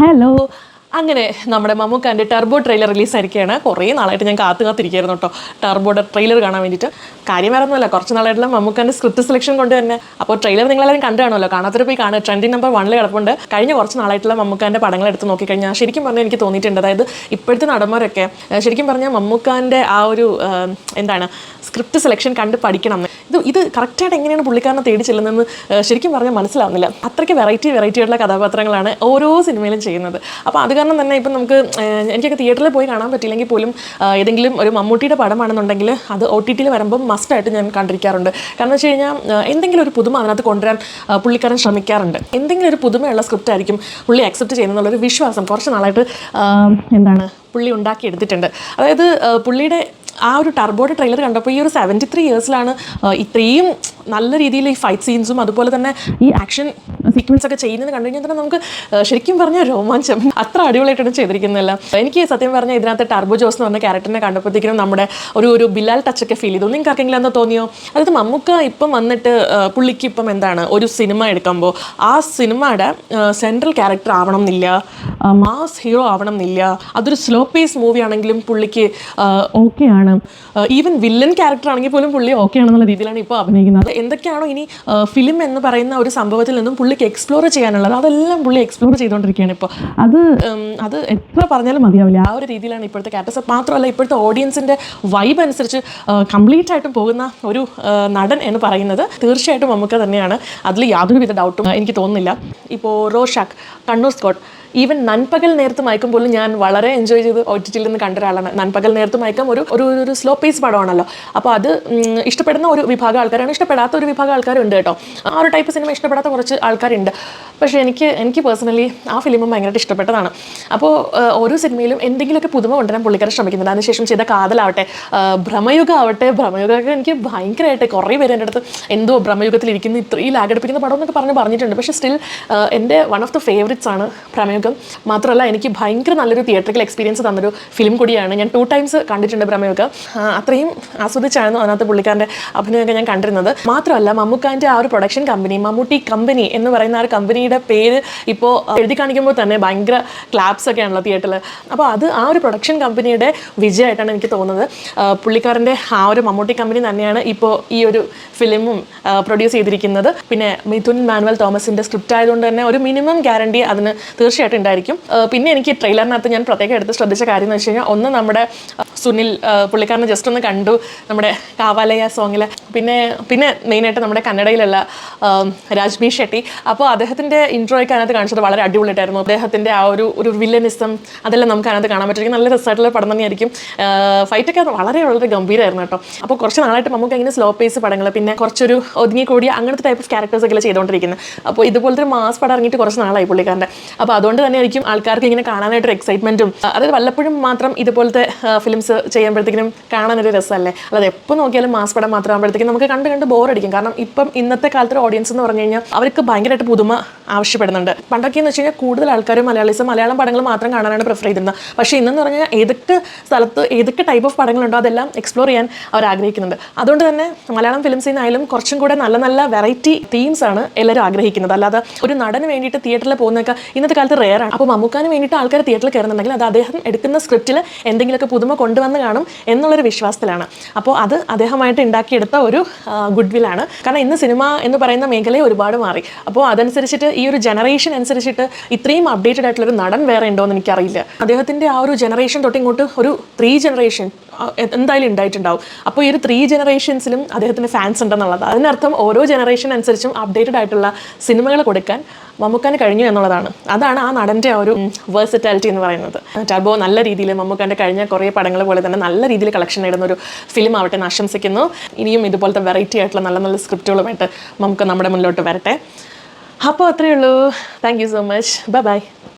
Hello അങ്ങനെ നമ്മുടെ മമ്മൂക്കാന്റെ turbo trailer റിലീസായിരിക്കുകയാണ് കുറേ നാളായിട്ട് ഞാൻ കാത്തു കാത്തിരിക്കുകയായിരുന്നു കേട്ടോ. ടർബോയുടെ ട്രെയിലർ കാണാൻ വേണ്ടിയിട്ട്. കാര്യം വേറെ ഒന്നുമല്ല കുറച്ച് നാളായിട്ടുള്ള മമ്മൂക്കാന്റെ സ്ക്രിപ്റ്റ് സെലക്ഷൻ കൊണ്ട് തന്നെ. അപ്പോൾ ട്രെയിലർ നിങ്ങളെല്ലാവരും കണ്ടു കാണുമല്ലോ കാണാത്തൊരു പോയി കാണുക. ട്രെൻഡിങ് നമ്പർ വണ്ണിൽ കിടപ്പുണ്ട്. കഴിഞ്ഞ കുറച്ച് നാളായിട്ടുള്ള മമ്മൂക്കാന്റെ പടങ്ങൾ എടുത്ത് നോക്കിക്കഴിഞ്ഞാൽ ശരിക്കും പറഞ്ഞാൽ എനിക്ക് തോന്നിയിട്ടുണ്ട്. അതായത് ഇപ്പോഴത്തെ നടന്മാരൊക്കെ ശരിക്കും പറഞ്ഞാൽ മമ്മൂക്കാന്റെ ആ ഒരു എന്താണ് സ്ക്രിപ്റ്റ് സെലക്ഷൻ കണ്ട് പഠിക്കണം. ഇത് ഇത് കറക്റ്റായിട്ട് എങ്ങനെയാണ് പുള്ളിക്കാരനെ തേടി ചെല്ലുന്നതെന്ന് ശരിക്കും പറഞ്ഞാൽ മനസ്സിലാവുന്നില്ല. അത്രയ്ക്ക് വെറൈറ്റി വെറൈറ്റി ആയിട്ടുള്ള കഥാപാത്രങ്ങളാണ് ഓരോ സിനിമയിലും ചെയ്യുന്നത്. അപ്പോൾ അത് കാരണം തന്നെ ഇപ്പം നമുക്ക് എനിക്കൊക്കെ തിയേറ്ററിൽ പോയി കാണാൻ പറ്റില്ലെങ്കിൽ പോലും ഏതെങ്കിലും ഒരു മമ്മൂട്ടിയുടെ പടമാണെന്നുണ്ടെങ്കിൽ അത് ഒ ടി ടിയിൽ വരുമ്പം മസ്റ്റായിട്ട് ഞാൻ കണ്ടിരിക്കാറുണ്ട്. കാരണം വെച്ച് കഴിഞ്ഞാൽ എന്തെങ്കിലും ഒരു പുതുമ അതിനകത്ത് കൊണ്ടുവരാൻ പുള്ളിക്കാരൻ ശ്രമിക്കാറുണ്ട്. എന്തെങ്കിലും ഒരു പുതുമയുള്ള സ്ക്രിപ്റ്റ് ആയിരിക്കും പുള്ളി അക്സെപ്റ്റ് ചെയ്യുന്നതെന്നുള്ളൊരു വിശ്വാസം കുറച്ച് നാളായിട്ട് എന്താണ് പുള്ളി ഉണ്ടാക്കി എടുത്തിട്ടുണ്ട് അതായത് പുള്ളിയുടെ ആ ഒരു ടർബോയുടെ ട്രെയിലർ കണ്ടപ്പോൾ ഈ ഒരു സെവന്റി ത്രീ ഇയേഴ്സിലാണ് ഇത്രയും നല്ല രീതിയിൽ ഈ ഫൈറ്റ് സീൻസും അതുപോലെ തന്നെ ഈ ആക്ഷൻ സീക്വൻസ് ഒക്കെ ചെയ്യുന്നത് കണ്ടു കഴിഞ്ഞാൽ തന്നെ നമുക്ക് ശരിക്കും പറഞ്ഞാൽ രോമാഞ്ചം. അത്ര അടിപൊളിയായിട്ടാണ് ചെയ്തിരിക്കുന്നില്ല എനിക്ക് സത്യം പറഞ്ഞാൽ ഇതിനകത്ത് ടർബോ ജോസ് എന്ന് പറഞ്ഞ ക്യാരക്ടറിനെ കണ്ടപ്പോഴത്തേക്കും നമ്മുടെ ഒരു ഒരു ബിലാൽ ടച്ച് ഒക്കെ ഫീൽ ചെയ്തു. നിങ്ങൾക്ക് ആർക്കെങ്കിലും എന്താ തോന്നിയോ? അതായത് മമ്മൂക്ക ഇപ്പം വന്നിട്ട് പുള്ളിക്ക് ഇപ്പം എന്താണ് ഒരു സിനിമ എടുക്കുമ്പോൾ ആ സിനിമയുടെ സെൻട്രൽ ക്യാരക്ടർ ആവണം എന്നില്ല മാസ് ഹീറോ ആവണം എന്നില്ല അതൊരു സ്ലോ പേസ് മൂവി ആണെങ്കിലും പുള്ളിക്ക് ഓക്കെ ആണ്. ഈവൻ വില്ലൻ ക്യാരക്ടർ ആണെങ്കിൽ പോലും പുള്ളി ഓക്കെ ആണെന്നുള്ള രീതിയിലാണ് ഇപ്പോൾ അഭിനയിക്കുന്നത്. എന്തൊക്കെയാണോ ഇനി ഫിലിം എന്ന് പറയുന്ന ഒരു സംഭവത്തിൽ നിന്നും പുള്ളിക്ക് എക്സ്പ്ലോർ ചെയ്യാനുള്ളത്. അതെല്ലാം പുള്ളി എക്സ്പ്ലോർ ചെയ്തുകൊണ്ടിരിക്കുകയാണ് ഇപ്പോൾ അത് അത് എത്ര പറഞ്ഞാലും മതിയാവില്ല. ആ ഒരു രീതിയിലാണ് ഇപ്പോഴത്തെ ക്യാരക്ടേഴ്സ് മാത്രമല്ല ഇപ്പോഴത്തെ ഓഡിയൻസിന്റെ വൈബ് അനുസരിച്ച് കംപ്ലീറ്റ് ആയിട്ടും പോകുന്ന ഒരു നടൻ എന്ന് പറയുന്നത് തീർച്ചയായിട്ടും നമുക്ക് തന്നെയാണ്. അതിൽ യാതൊരുവിധ ഡൗട്ടും എനിക്ക് തോന്നുന്നില്ല. ഇപ്പോൾ Rorschach Kannur squad even Nanpakal Nerathu Mayakkam പോലും ഞാൻ വളരെ എൻജോയ് ചെയ്ത് ഒ ടി ടിയിൽ നിന്ന് കണ്ട ഒരാളാണ്. നൻപകൽ നേരത്ത് മയക്കം ഒരു ഒരു ഒരു സ്ലോ പേസ് പടമാണല്ലോ. അപ്പോൾ അത് ഇഷ്ടപ്പെടുന്ന ഒരു വിഭാഗം ആൾക്കാരാണ്. ഇഷ്ടപ്പെടാത്ത ഒരു വിഭാഗം ആൾക്കാരുണ്ട് കേട്ടോ. ആ ഒരു ടൈപ്പ് സിനിമ ഇഷ്ടപ്പെടാത്ത കുറച്ച് ആൾക്കാരുണ്ട്. പക്ഷേ എനിക്ക് എനിക്ക് പേഴ്സണലി ആ ഫിലിമും ഭയങ്കരമായിട്ട് ഇഷ്ടപ്പെട്ടതാണ്. അപ്പോൾ ഓരോ സിനിമയിലും എന്തെങ്കിലുമൊക്കെ പുതുമ കൊണ്ടുവരാൻ പുള്ളിക്കാരൻ ശ്രമിക്കുന്നുണ്ട്. അതിനുശേഷം ചെയ്ത കാതലാവട്ടെ ഭ്രമയുഗം ആവട്ടെ ഭ്രമയുഗമൊക്കെ എനിക്ക് ഭയങ്കരമായിട്ട് കുറേ പേര് എന്റെ അടുത്ത് എന്തോ ഭ്രമയുഗത്തിൽ ഇരിക്കുന്ന ഇത്രയും ലാഗടിപ്പിക്കുന്ന പടം എന്നൊക്കെ പറഞ്ഞ് പറഞ്ഞിട്ടുണ്ട്. പക്ഷേ സ്റ്റിൽ എന്റെ വൺ ഓഫ് ദി ഫേവറേറ്റ്സ് ആണ് ഭ്രമയുഗം. മാത്രമല്ല എനിക്ക് ഭയങ്കര നല്ലൊരു തിയേറ്ററിക്കൽ എക്സ്പീരിയൻസ് തന്നൊരു ഫിലിം കൂടിയാണ്. ഞാൻ ടു ടൈംസ് കണ്ടിട്ടുണ്ട് ഭ്രമയുഗം. അത്രയും ആസ്വദിച്ചായിരുന്നു അതിനകത്ത് പുള്ളിക്കാരന്റെ അഭിനയമൊക്കെ ഞാൻ കണ്ടിരുന്നത്. മാത്രമല്ല മമ്മൂക്കാന്റെ ആ ഒരു പ്രൊഡക്ഷൻ കമ്പനി മമ്മൂട്ടി കമ്പനി എന്ന് പറയുന്ന ആ ഒരു കമ്പനിയുടെ പേര് ഇപ്പോൾ എഴുതി കാണിക്കുമ്പോൾ തന്നെ ഭയങ്കര ക്ലാപ്സ് ഒക്കെ ആണല്ലോ തിയേറ്ററിൽ അപ്പോൾ അത് ആ ഒരു പ്രൊഡക്ഷൻ കമ്പനിയുടെ വിജയമായിട്ടാണ് എനിക്ക് തോന്നുന്നത്. പുള്ളിക്കാരന്റെ ആ ഒരു മമ്മൂട്ടി കമ്പനി തന്നെയാണ് ഇപ്പോൾ ഈ ഒരു ഫിലിമും പ്രൊഡ്യൂസ് ചെയ്തിരിക്കുന്നത്. പിന്നെ മിഥുൻ മാനുവൽ തോമസിന്റെ സ്ക്രിപ്റ്റ് ആയതുകൊണ്ട് തന്നെ ഒരു മിനിമം ഗ്യാരണ്ടി അതിന് തീർച്ചയായിട്ടും ഉണ്ടായിരിക്കും. പിന്നെ എനിക്ക് ട്രെയിലറിനകത്ത് ഞാൻ പ്രത്യേകം എടുത്ത് ശ്രദ്ധിച്ച കാര്യം എന്ന് വെച്ച് കഴിഞ്ഞാൽ ഒന്ന് നമ്മുടെ സുനിൽ പുള്ളിക്കാരനെ ജസ്റ്റ് ഒന്ന് കണ്ടു നമ്മുടെ കാവാലയ സോങ്ങിൽ പിന്നെ പിന്നെ മെയിനായിട്ട് നമ്മുടെ കന്നഡയിലുള്ള രാജ്മി ഷെട്ടി. അപ്പോൾ അദ്ദേഹത്തിന്റെ ഇൻട്രോയൊക്കെ അതിനകത്ത് കാണിച്ചത് വളരെ അടിപൊളിയായിട്ടായിരുന്നു. അദ്ദേഹത്തിന്റെ ആ ഒരു ഒരു വില്ലനിസം അതെല്ലാം നമുക്ക് അതിനകത്ത് കാണാൻ പറ്റും നല്ല രസമായിട്ടുള്ള പടം തന്നെയായിരിക്കും. ഫൈറ്റൊക്കെ വളരെ വളരെ ഗംഭീരമായിരുന്നു കേട്ടോ. അപ്പോൾ കുറച്ച് നാളായിട്ട് നമുക്ക് ഇങ്ങനെ സ്ലോ പേസ് പടങ്ങൾ പിന്നെ കുറച്ചൊരു ഒതുങ്ങി കൂടിയ അങ്ങനത്തെ ടൈപ്പ് ഓഫ് ക്യാരക്ടേഴ്സ് ഒക്കെ ചെയ്തുകൊണ്ടിരിക്കുന്നത് അപ്പോൾ ഇതുപോലത്തെ മാസ് പടം ഇറങ്ങിയിട്ട് കുറച്ച് നാളായി പുള്ളിക്കാരന്റെ. അപ്പോൾ അതുകൊണ്ട് തന്നെ ആയിരിക്കും ആൾക്കാർക്ക് ഇങ്ങനെ കാണാനായിട്ടൊരു എക്സൈറ്റ്മെന്റും അതായത് വല്ലപ്പോഴും മാത്രം ഇതുപോലത്തെ ഫിലിംസ് ചെയ്യുമ്പോഴത്തേക്കും കാണാനൊരു രസമല്ലേ? അല്ലാതെ എപ്പോൾ നോക്കിയാലും മാസ് പടം മാത്രം ആകുമ്പോഴത്തേക്കും നമുക്ക് കണ്ട് കണ്ട് ബോറടിക്കും. കാരണം ഇപ്പം ഇന്നത്തെ കാലത്തെ ഓഡിയൻസ് എന്ന് പറഞ്ഞു കഴിഞ്ഞാൽ അവർക്ക് ഭയങ്കരമായിട്ട് പുതുമ ആവശ്യപ്പെടുന്നുണ്ട്. പണ്ടൊക്കെ എന്ന് വെച്ച് കഴിഞ്ഞാൽ കൂടുതൽ ആൾക്കാരും മലയാളീസ് മലയാളം പടങ്ങൾ മാത്രം കാണാനാണ് പ്രിഫർ ചെയ്തിരുന്നത്. പക്ഷേ ഇന്നെന്ന് പറഞ്ഞാൽ ഏതൊക്കെ സ്ഥലത്ത് ഏതൊക്കെ ടൈപ്പ് ഓഫ് പടങ്ങളുണ്ടോ അതെല്ലാം എക്സ്പ്ലോർ ചെയ്യാൻ അവർ ആഗ്രഹിക്കുന്നുണ്ട്. അതുകൊണ്ട് തന്നെ മലയാളം ഫിലിം സീനായാലും കുറച്ചും കൂടെ നല്ല നല്ല വെറൈറ്റി തീംസ് ആണ് എല്ലാവരും ആഗ്രഹിക്കുന്നത്. അല്ലാതെ ഒരു നടന് വേണ്ടിയിട്ട് തിയേറ്ററിൽ പോകുന്നതൊക്കെ ഇന്നത്തെ കാലത്ത് റെയർ ആണ്. അപ്പോൾ മമ്മൂക്കാന് വേണ്ടിയിട്ട് ആൾക്കാർ തിയേറ്ററിൽ കയറുന്നുണ്ടെങ്കിൽ അത് അദ്ദേഹം എടുക്കുന്ന സ്ക്രിപ്റ്റിൽ എന്തെങ്കിലുമൊക്കെ പുതുമ കൊണ്ടുവന്ന് കാണും എന്നുള്ളൊരു വിശ്വാസത്തിലാണ്. അപ്പോൾ അത് അദ്ദേഹമായിട്ട് ഉണ്ടാക്കിയെടുത്ത ഒരു ഗുഡ് വില്ലാണ് കാരണം ഇന്ന് സിനിമ എന്ന് പറയുന്ന മേഖലയെ ഒരുപാട് മാറി. അപ്പോൾ അതനുസരിച്ചിട്ട് ഈ ഒരു ജനറേഷൻ അനുസരിച്ചിട്ട് ഇത്രയും അപ്ഡേറ്റഡ് ആയിട്ടുള്ള ഒരു നടൻ വേറെ ഉണ്ടോ എന്ന് എനിക്കറിയില്ല. അദ്ദേഹത്തിന്റെ ആ ഒരു ജനറേഷൻ തൊട്ടിങ്ങോട്ട് ഒരു ത്രീ ജനറേഷൻ എന്തായാലും ഉണ്ടായിട്ടുണ്ടാവും. അപ്പോൾ ഈ ഒരു ത്രീ ജനറേഷൻസിലും അദ്ദേഹത്തിന് ഫാൻസ് ഉണ്ടെന്നുള്ളത്. അതിനർത്ഥം ഓരോ ജനറേഷൻ അനുസരിച്ചും അപ്ഡേറ്റഡ് ആയിട്ടുള്ള സിനിമകൾ കൊടുക്കാൻ മമ്മൂക്കാന് കഴിഞ്ഞു എന്നുള്ളതാണ്. അതാണ് ആ നടന്റെ ഒരു വേഴ്സറ്റാലിറ്റി എന്ന് പറയുന്നത്. ടർബോ നല്ല രീതിയിൽ മമ്മൂക്കാന്റെ കഴിഞ്ഞ കുറേ പടങ്ങൾ പോലെ തന്നെ നല്ല രീതിയിൽ കളക്ഷൻ നേടുന്ന ഒരു ഫിലിം ആവട്ടെ എന്ന് ആശംസിക്കുന്നു. ഇനിയും ഇതുപോലത്തെ വെറൈറ്റി ആയിട്ടുള്ള നല്ല നല്ല സ്ക്രിപ്റ്റുകളുമായിട്ട് നമുക്ക് നമ്മുടെ മുന്നിലോട്ട് വരട്ടെ. അപ്പോൾ അത്രയേ ഉള്ളൂ. Thank you so much bye bye